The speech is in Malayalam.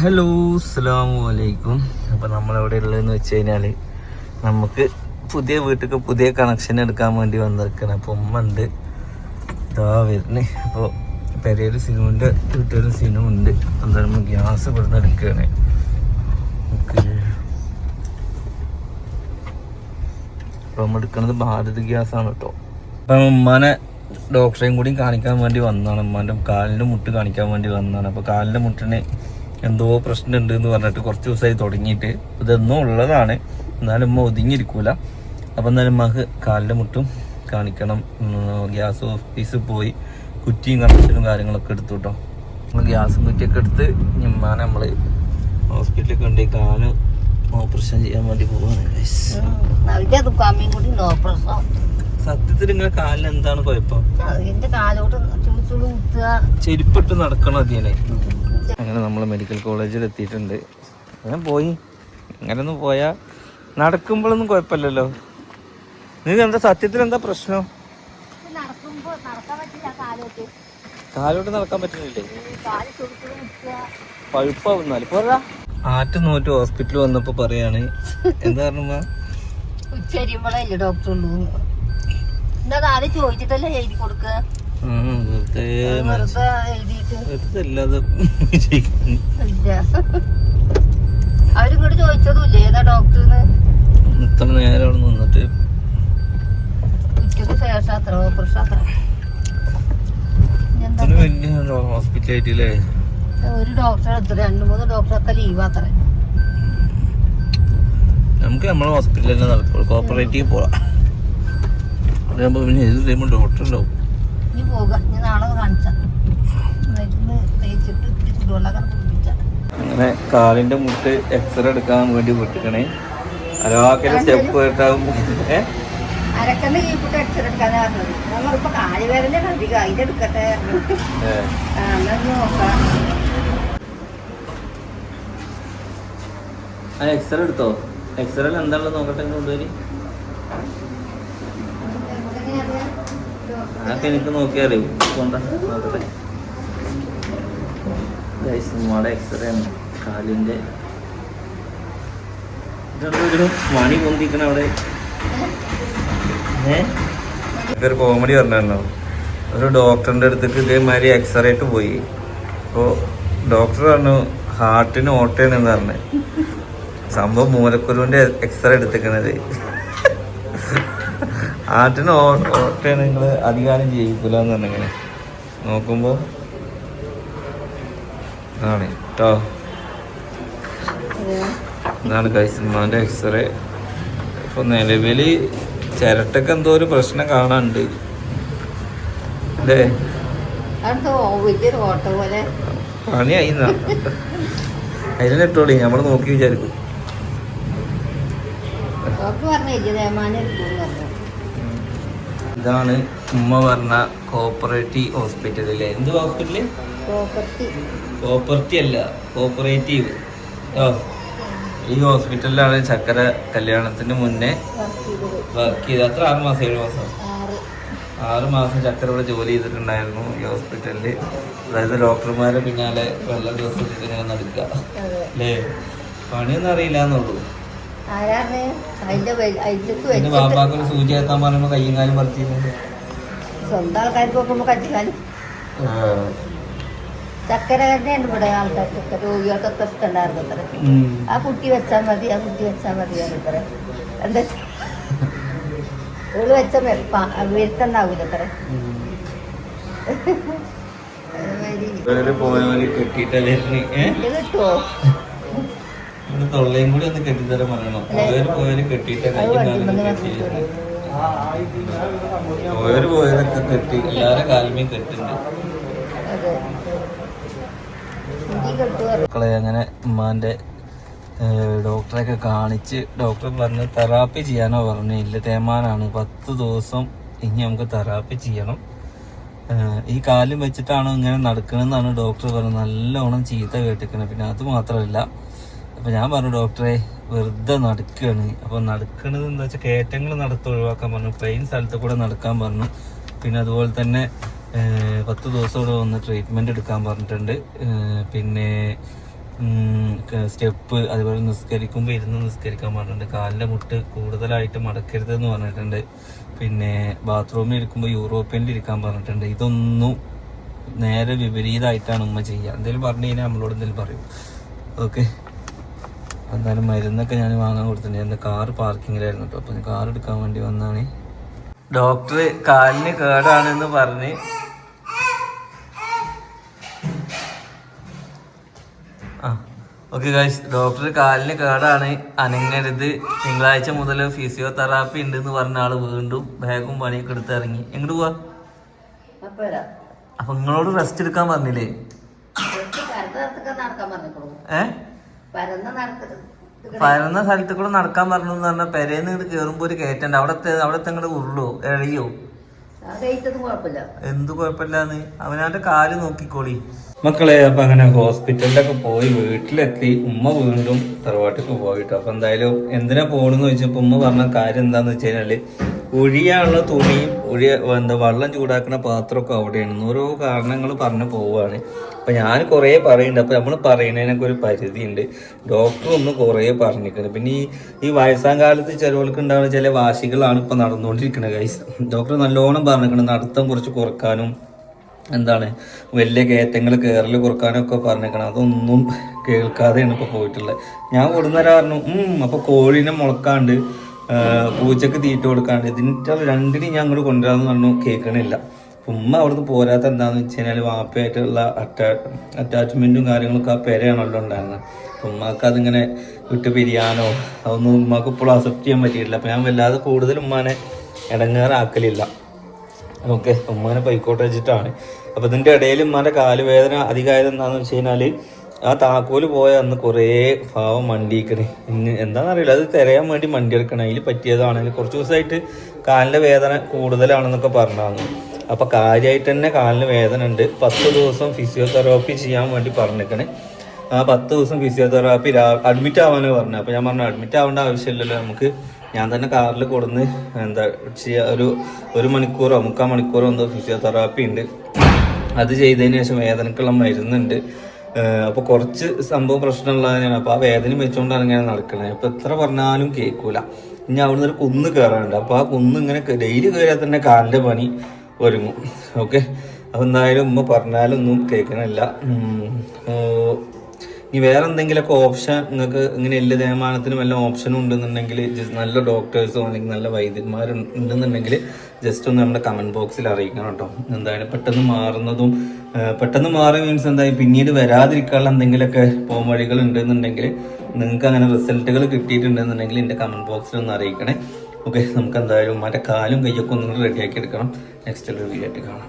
ഹലോ അസ്സാം വലൈക്കും അപ്പോൾ നമ്മളെവിടെ ഉള്ളതെന്ന് വെച്ച് കഴിഞ്ഞാൽ നമുക്ക് പുതിയ വീട്ടിലേക്ക് പുതിയ കണക്ഷൻ എടുക്കാൻ വേണ്ടി വന്നിരിക്കണം. അപ്പോൾ ഉമ്മ ഉണ്ട്. ഇതാ വരുന്നേ. അപ്പോൾ പെരയൊരു സിനുവിന്റെ വീട്ടിലൊരു സിനു ഉണ്ട്. എന്തായാലും ഗ്യാസ് ഇവിടുന്ന് എടുക്കുകയാണ് അപ്പോൾ നമ്മൾ എടുക്കുന്നത് ഭാരത് ആണ് കേട്ടോ. അപ്പം ഉമ്മാനെ ഡോക്ടറെയും കൂടി കാണിക്കാൻ വേണ്ടി വന്നതാണ്. ഉമ്മാന്റെ കാലിന്റെ മുട്ട് കാണിക്കാൻ വേണ്ടി വന്നതാണ്. അപ്പോൾ കാലിന്റെ മുട്ടിന് എന്തോ പ്രശ്നമുണ്ട് എന്ന് പറഞ്ഞിട്ട് കുറച്ച് ദിവസമായി തുടങ്ങിയിട്ട് ഇതൊന്നും ഉള്ളതാണ്. എന്നാലും ഉമ്മ ഒതുങ്ങിയിരിക്കൂല. അപ്പം എന്നാലും ഉമ്മക്ക് കാലിന്റെ മുട്ടും കാണിക്കണം. ഗ്യാസ് ഓഫീസിൽ പോയി കുറ്റിയും കണക്ഷനും കാര്യങ്ങളൊക്കെ എടുത്തു കേട്ടോ. നമ്മൾ ഗ്യാസും കുറ്റിയൊക്കെ എടുത്ത് ഉമ്മാനെ നമ്മൾ ഹോസ്പിറ്റലിൽ കൊണ്ടുപോയി കാൽ ഓപ്പറേഷൻ ചെയ്യാൻ വേണ്ടി പോവാണ് സത്യത്തിൽ നിങ്ങളെ കാലിന് എന്താണ് കുഴപ്പം? ചെരുപ്പിട്ട് നടക്കണം അതിനെ? അങ്ങനെ നമ്മൾ മെഡിക്കൽ കോളേജിൽ എത്തിയിട്ടുണ്ട്. അങ്ങനെ പോയി. അങ്ങനെയൊന്നും പോയാൽ നടക്കുമ്പോഴൊന്നും കുഴപ്പമില്ലല്ലോ. നിങ്ങൾക്ക് എന്താ സത്യത്തിൽ എന്താ പ്രശ്നം? കാലോട്ട്. നടക്കാൻ പറ്റുന്നില്ലേ? പഴുപ്പാവുന്നാൽ പോരാ. ആറ്റ് നോറ്റ് ഹോസ്പിറ്റലിൽ വന്നപ്പോ പറയാണ്. എന്താ പറഞ്ഞ ഉച്ചരിയുമ്പോഴല്ലേ ഡോക്ടർ ഉള്ളൂ. എന്താ ചോദിച്ചിട്ടല്ലേ എഴുതി കൊടുക്കുക? വെറുതെ വെറുതെ എഴുതിയിട്ട് വെറുതെ അല്ലാതെ വിജയിക്കുന്നു. ഇല്ല. അവരിങ്ങോട്ട് ചോദിച്ചതുമില്ലേ. ഏതാ ഡോക്ടർന്ന്? ഇത്ര നേരം അവിടെ നിന്നിട്ട് ഉച്ചയ്ക്ക് ശേഷം അത്ര ഓപ്പറേഷൻ അത്ര. എന്താ ഇത്ര വലിയ ഹോസ്പിറ്റലായിട്ടില്ലേ ഒരു ഡോക്ടറെ എത്ര രണ്ട് മൂന്ന് ഡോക്ടറൊക്കെ ലീവ് അത്ര. നമുക്ക് നമ്മളെ ഹോസ്പിറ്റലിൽ തന്നെ നടക്കുള്ളൂ. കോപ്പറേറ്റീവ് പോവാം. അതാകുമ്പോൾ പിന്നെ ഏത് ടൈമും ഡോക്ടർ ഉണ്ടാവും. ഇനി പോക ഇനി നാളെ കാണിച്ച. മരുന്ന് തേച്ചിട്ട് ഇത്തിരി ചുടുവെള്ളം കുടിപ്പിച്ച. അങ്ങനെ കാലിന്റെ മുട്ട് എക്സ്റേ എടുക്കാൻ വേണ്ടി വിട്ടിക്കണേ. അലാക്കിന്റെ സ്റ്റെപ്പ് കേട്ടാവും. അരക്കന്ന് കീപ്പിട്ട് പറഞ്ഞത് അധികം അതിന്റെ എടുക്കട്ടെ നോക്കാം. ആ എക്സ്റേ എടുത്തോ? എക്സ്റേയിൽ എന്താണെന്ന് നോക്കട്ടെ കൊണ്ടുവരി അതൊക്കെ എനിക്ക് നോക്കിയാലേ കൊണ്ട. നോക്കട്ടെ നമ്മുടെ എക്സ്റേ ആണ്. ഇതെന്താ ഒരു മണി പൊന്തിക്കണ അവിടെ. ഒരു കോമഡി പറഞ്ഞോ ഒരു ഡോക്ടറിന്റെ അടുത്തേക്ക് ഇതേമാതിരി എക്സ്റേ ആയിട്ട് പോയി. അപ്പോൾ ഡോക്ടർ പറഞ്ഞു ഹാർട്ടിന് ഓട്ടയാണെന്ന് പറഞ്ഞു. സംഭവം മൂലക്കുരുവിന്റെ എക്സ്റേ എടുത്തേക്കണത്. ഹാർട്ടിന് ഓട്ടെ നിങ്ങൾ അധികാരം ചെയ്യിക്കില്ല എന്ന് പറഞ്ഞിങ്ങനെ നോക്കുമ്പോൾ ആണ് കേട്ടോ ഇതാണ് കൈസന്മാന്റെ എക്സ്റേ ഇപ്പോൾ നിലവിൽ ചിരട്ടക്ക് എന്തോ ഒരു പ്രശ്നം കാണാനുണ്ട്. അല്ലേ? പണിയായി അതിനെ ഇട്ടോളി നമ്മൾ നോക്കി വിചാരിക്കും. പറഞ്ഞില്ലേ ഇതാണ് ഉമ്മ പറഞ്ഞ കോപ്പറേറ്റീവ് ഹോസ്പിറ്റലിലെ എന്ത് ഹോസ്പിറ്റൽ കോപ്പറേറ്റി അല്ല കോപ്പറേറ്റീവ് ഓ ഈ ഹോസ്പിറ്റലിലാണ് ചക്കര കല്യാണത്തിന് മുന്നേ വർക്ക് ചെയ്ത് അത്ര ആറ് മാസം ഏഴ് മാസം? ആറ്. മാസം ചക്കര ഇവിടെ ജോലി ചെയ്തിട്ടുണ്ടായിരുന്നു ഈ ഹോസ്പിറ്റലിൽ അതായത് ഡോക്ടർമാരെ പിന്നാലെ വെള്ളം ദിവസം ഇങ്ങനെ നടക്കുക. അല്ലേ? പണിയൊന്നും അറിയില്ല എന്നുള്ളൂ ആരാണ്? അതിന്റെ അതിലേക്ക് ബാപ്പാക്കൊരു സൂചി എത്താൻ പറയുമ്പോൾ കയ്യും കാലും പറിച്ചിരുന്നു. സ്വന്തം ആൾക്കാർക്ക് നോക്കുമ്പോ കട്ടിക്കാനും ചക്കര തന്നെയുണ്ട് ഇവിടെ ആൾക്കാർക്ക് രോഗികൾക്കൊക്കെ ഇഷ്ടമുണ്ടായിരുന്നു അത്ര. ആ കുട്ടി വെച്ചാൽ മതി ആ കുട്ടി വെച്ചാൽ മതി അത്ര. എന്താ വെച്ചാ, ഓൾ വെച്ച വരുത്തുണ്ടാവൂല അത്ര. കിട്ടുമോ ഇവിടെ തൊള്ളയും കൂടി ഒന്ന് കെട്ടിത്തരം പറയണം. പോയവര് പോയവര് കെട്ടിയിട്ട് കയ്യും കാലും കെട്ടി പോയവര് പോയവരൊക്കെ കെട്ടി. എല്ലാവരും കാലമേ കെട്ടുണ്ട്. മക്കളെ അങ്ങനെ ഉമ്മാന്റെ ഡോക്ടറെയൊക്കെ കാണിച്ച് ഡോക്ടർ പറഞ്ഞ് തെറാപ്പി ചെയ്യാനോ പറഞ്ഞു. ഇല്ല തേമാനാണ് പത്ത് ദിവസം ഇനി നമുക്ക് തെറാപ്പി ചെയ്യണം. ഈ കാലും വെച്ചിട്ടാണോ ഇങ്ങനെ നടക്കണമെന്നാണ് ഡോക്ടർ പറഞ്ഞത്. നല്ലോണം ചീത്ത കേട്ടിരിക്കുന്നത് പിന്നെ അത് മാത്രമല്ല അപ്പൊ ഞാൻ പറഞ്ഞു ഡോക്ടറെ വെറുതെ നടക്കുകയാണ് അപ്പൊ നടക്കുന്നത് എന്താ വെച്ചാൽ കയറ്റങ്ങൾ നടത്ത ഒഴിവാക്കാൻ പറഞ്ഞു പ്ലെയിൻ സ്ഥലത്ത് കൂടെ നടക്കാൻ പറഞ്ഞു. പിന്നെ അതുപോലെ തന്നെ പത്ത് ദിവസം കൂടെ വന്ന് ട്രീറ്റ്മെന്റ് എടുക്കാൻ പറഞ്ഞിട്ടുണ്ട്. പിന്നെ സ്റ്റെപ്പ് അതുപോലെ നിസ്കരിക്കുമ്പോൾ ഇരുന്ന് നിസ്കരിക്കാൻ പറഞ്ഞിട്ടുണ്ട്. കാലിന്റെ മുട്ട് കൂടുതലായിട്ട് മടക്കരുത് എന്ന് പറഞ്ഞിട്ടുണ്ട്. പിന്നെ ബാത്റൂമിൽ ഇരിക്കുമ്പോൾ യൂറോപ്യനിൽ ഇരിക്കാൻ പറഞ്ഞിട്ടുണ്ട്. ഇതൊന്നും നേരെ വിപരീതമായിട്ടാണ് ഉമ്മ ചെയ്യുക എന്തെങ്കിലും പറഞ്ഞു കഴിഞ്ഞാൽ നമ്മളോട് എന്തെങ്കിലും പറയും. ഓക്കെ എന്തായാലും മരുന്നൊക്കെ ഞാൻ വാങ്ങാൻ കൊടുത്തിട്ടുണ്ട്. എന്റെ കാർ പാർക്കിങ്ങിലായിരുന്നു കേട്ടോ. അപ്പം കാർ എടുക്കാൻ വേണ്ടി വന്നാണ്. ഡോക്ടർ കാലിന് കേടാണെന്ന് പറഞ്ഞ് ആ ഓക്കെ ഗൈസ് ഡോക്ടർ കാലിന് കേടാണ് അനങ്ങരുത്. തിങ്കളാഴ്ച മുതൽ ഫിസിയോതെറാപ്പി ഉണ്ട് എന്ന് പറഞ്ഞ ആൾ വീണ്ടും ബാഗും പണിയൊക്കെ എടുത്ത് ഇറങ്ങി. എങ്ങോട്ട് പോവാ? അപ്പൊ നിങ്ങളോട് റെസ്റ്റ് എടുക്കാൻ പറഞ്ഞില്ലേ? കുറച്ച് പരന്ന സ്ഥലത്ത് കൂടെ നടക്കാൻ പറഞ്ഞു എന്ന് പറഞ്ഞാൽ പെരേന്ന് ഇങ്ങോട്ട് കേറുമ്പോ ഒരു കയറ്റണ്ട്. അവിടെ അവിടെ ഇങ്ങോട്ട് ഉരുളോ എഴയോ എന്ത് കുഴപ്പമില്ലാന്ന്? അവനാന്റെ കാൽ നോക്കിക്കോളി. മക്കളെ അപ്പൊ അങ്ങനെ ഹോസ്പിറ്റലിലൊക്കെ പോയി വീട്ടിലെത്തി. ഉമ്മ വീണ്ടും തറവാട്ടിക്ക് പോയിട്ടു. അപ്പൊ എന്തായാലും എന്തിനാ പോണെന്ന് ചോദിച്ചപ്പോ ഉമ്മ പറഞ്ഞ കാര്യം എന്താന്ന് വെച്ച് കഴിഞ്ഞാൽ ഒഴിയാനുള്ള തുണിയും ഒഴിയ എന്താ വെള്ളം ചൂടാക്കുന്ന പാത്രമൊക്കെ അവിടെയാണ്. ഓരോ കാരണങ്ങൾ പറഞ്ഞു പോവുകയാണ് അപ്പം ഞാൻ കുറേ പറയുന്നുണ്ട് അപ്പം നമ്മൾ പറയുന്നതിനൊക്കെ ഒരു പരിധി ഉണ്ട് ഡോക്ടർ ഒന്ന് കുറേ പറഞ്ഞിരിക്കുന്നത് പിന്നെ ഈ ഈ വയസ്സാം കാലത്ത് ചിലവർക്ക് ഉണ്ടാകുന്ന ചില വാശികളാണ് ഇപ്പം നടന്നുകൊണ്ടിരിക്കുന്നത് കൈസ് ഡോക്ടർ നല്ലോണം പറഞ്ഞിരിക്കുന്നത് നടത്തം കുറച്ച് കുറക്കാനും എന്താണ് വലിയ കയറ്റങ്ങൾ കയറൽ കുറക്കാനൊക്കെ പറഞ്ഞേക്കണം അതൊന്നും കേൾക്കാതെയാണ് ഇപ്പോൾ പോയിട്ടുള്ളത്. ഞാൻ കൊടുന്നേരം പറഞ്ഞു. അപ്പോൾ കോഴീനെ മുളക്കാണ്ട് പൂച്ചക്ക് തീറ്റ കൊടുക്കാണ്ട് ഇതിന്റെ രണ്ടിനും ഞാൻ അങ്ങോട്ട് കൊണ്ടുവരാന്ന് പറഞ്ഞു കേൾക്കണില്ല ഉമ്മ അവിടുന്ന് പോരാത്ത എന്താന്ന് വെച്ച് കഴിഞ്ഞാൽ വാപ്പയായിട്ടുള്ള അറ്റാ അറ്റാച്ച്മെന്റും കാര്യങ്ങളൊക്കെ ആ പെരയാണല്ലോ ഉണ്ടായിരുന്നത് ഉമ്മാക്ക് അതിങ്ങനെ വിട്ട് പിരിയാനോ അതൊന്നും ഉമ്മാക്ക് ഇപ്പോഴും അക്സെപ്റ്റ് ചെയ്യാൻ പറ്റിയിട്ടില്ല. അപ്പൊ ഞാൻ വല്ലാതെ കൂടുതൽ ഉമ്മാനെ ഇടങ്ങേറാക്കലില്ല. ഓക്കെ ഉമ്മാനെ പൈക്കോട്ട് വെച്ചിട്ടാണ്. അപ്പൊ ഇതിന്റെ ഇടയിൽ ഉമ്മാന്റെ കാലുവേദന അധികമായത് എന്താന്ന് വെച്ച് കഴിഞ്ഞാൽ ആ താക്കോൽ പോയ അന്ന് കുറേ ഭാവം മണ്ടിക്കണ് ഇന്ന് എന്താണെന്നറിയില്ല അത് തിരയാൻ വേണ്ടി മണ്ടി എടുക്കണം അതിൽ പറ്റിയതാണെങ്കിൽ കുറച്ച് ദിവസമായിട്ട് കാലിന്റെ വേദന കൂടുതലാണെന്നൊക്കെ പറഞ്ഞു അപ്പോൾ കാര്യമായിട്ട് തന്നെ കാലിന് വേദന ഉണ്ട്. പത്ത് ദിവസം ഫിസിയോതെറാപ്പി ചെയ്യാൻ വേണ്ടി പറഞ്ഞേക്കണ്. ആ പത്ത് ദിവസം ഫിസിയോതെറാപ്പി അഡ്മിറ്റ് ആവാനോ പറഞ്ഞു അപ്പോൾ ഞാൻ പറഞ്ഞു അഡ്മിറ്റ് ആവേണ്ട ആവശ്യമില്ലല്ലോ നമുക്ക്. ഞാൻ തന്നെ കാറിൽ കൊടുന്ന് എന്താ ചെയ്യുക ഒരു ഒരു മണിക്കൂറോ മുക്കാൽ മണിക്കൂറോ എന്തോ ഫിസിയോതെറാപ്പി ഉണ്ട്. അത് ചെയ്തതിന് ശേഷം വേദനക്കുള്ള മരുന്നുണ്ട്. അപ്പോൾ കുറച്ച് സംഭവം പ്രശ്നമുള്ളതാണ് അപ്പോൾ ആ വേദന വെച്ചുകൊണ്ടാണ് ഇങ്ങനെ നടക്കുന്നത് അപ്പോൾ എത്ര പറഞ്ഞാലും കേൾക്കൂല ഇനി അവിടുന്ന് ഒരു കുന്ന് കയറാനുണ്ട് അപ്പോൾ ആ കുന്ന് ഇങ്ങനെ ഡെയിലി കയറിയാൽ തന്നെ കാലിന്റെ പണി ഒരുങ്ങും. ഓക്കെ? അപ്പോൾ എന്തായാലും ഉമ്മ പറഞ്ഞാലൊന്നും കേൾക്കണില്ല. ഇനി വേറെ എന്തെങ്കിലുമൊക്കെ ഓപ്ഷൻ നിങ്ങൾക്ക് ഇങ്ങനെ എല്ല് തേമാനത്തിനും എല്ലാം ഓപ്ഷനും ഉണ്ടെന്നുണ്ടെങ്കിൽ നല്ല ഡോക്ടേഴ്സോ അല്ലെങ്കിൽ നല്ല വൈദ്യന്മാരും ഉണ്ടെന്നുണ്ടെങ്കിൽ ജസ്റ്റ് ഒന്ന് നമ്മുടെ കമന്റ് ബോക്സിൽ അറിയിക്കണം കേട്ടോ. എന്തായാലും പെട്ടെന്ന് മാറുന്നതും പെട്ടെന്ന് മാറി മീൻസ് എന്തായാലും പിന്നീട് വരാതിരിക്കാനുള്ള എന്തെങ്കിലുമൊക്കെ പോംവഴികൾ ഉണ്ടെന്നുണ്ടെങ്കിൽ നിങ്ങൾക്ക് അങ്ങനെ റിസൾട്ടുകൾ കിട്ടിയിട്ടുണ്ടെന്നുണ്ടെങ്കിൽ എന്റെ കമന്റ് ബോക്സിൽ ഒന്ന് അറിയിക്കണേ. ഓക്കെ നമുക്ക് എന്തായാലും മറ്റേ കാലും കയ്യൊക്കെ ഒന്നും റെഡിയാക്കി എടുക്കണം. നെക്സ്റ്റ് ഒരു വീഡിയോ ആയിട്ട് കാണാം.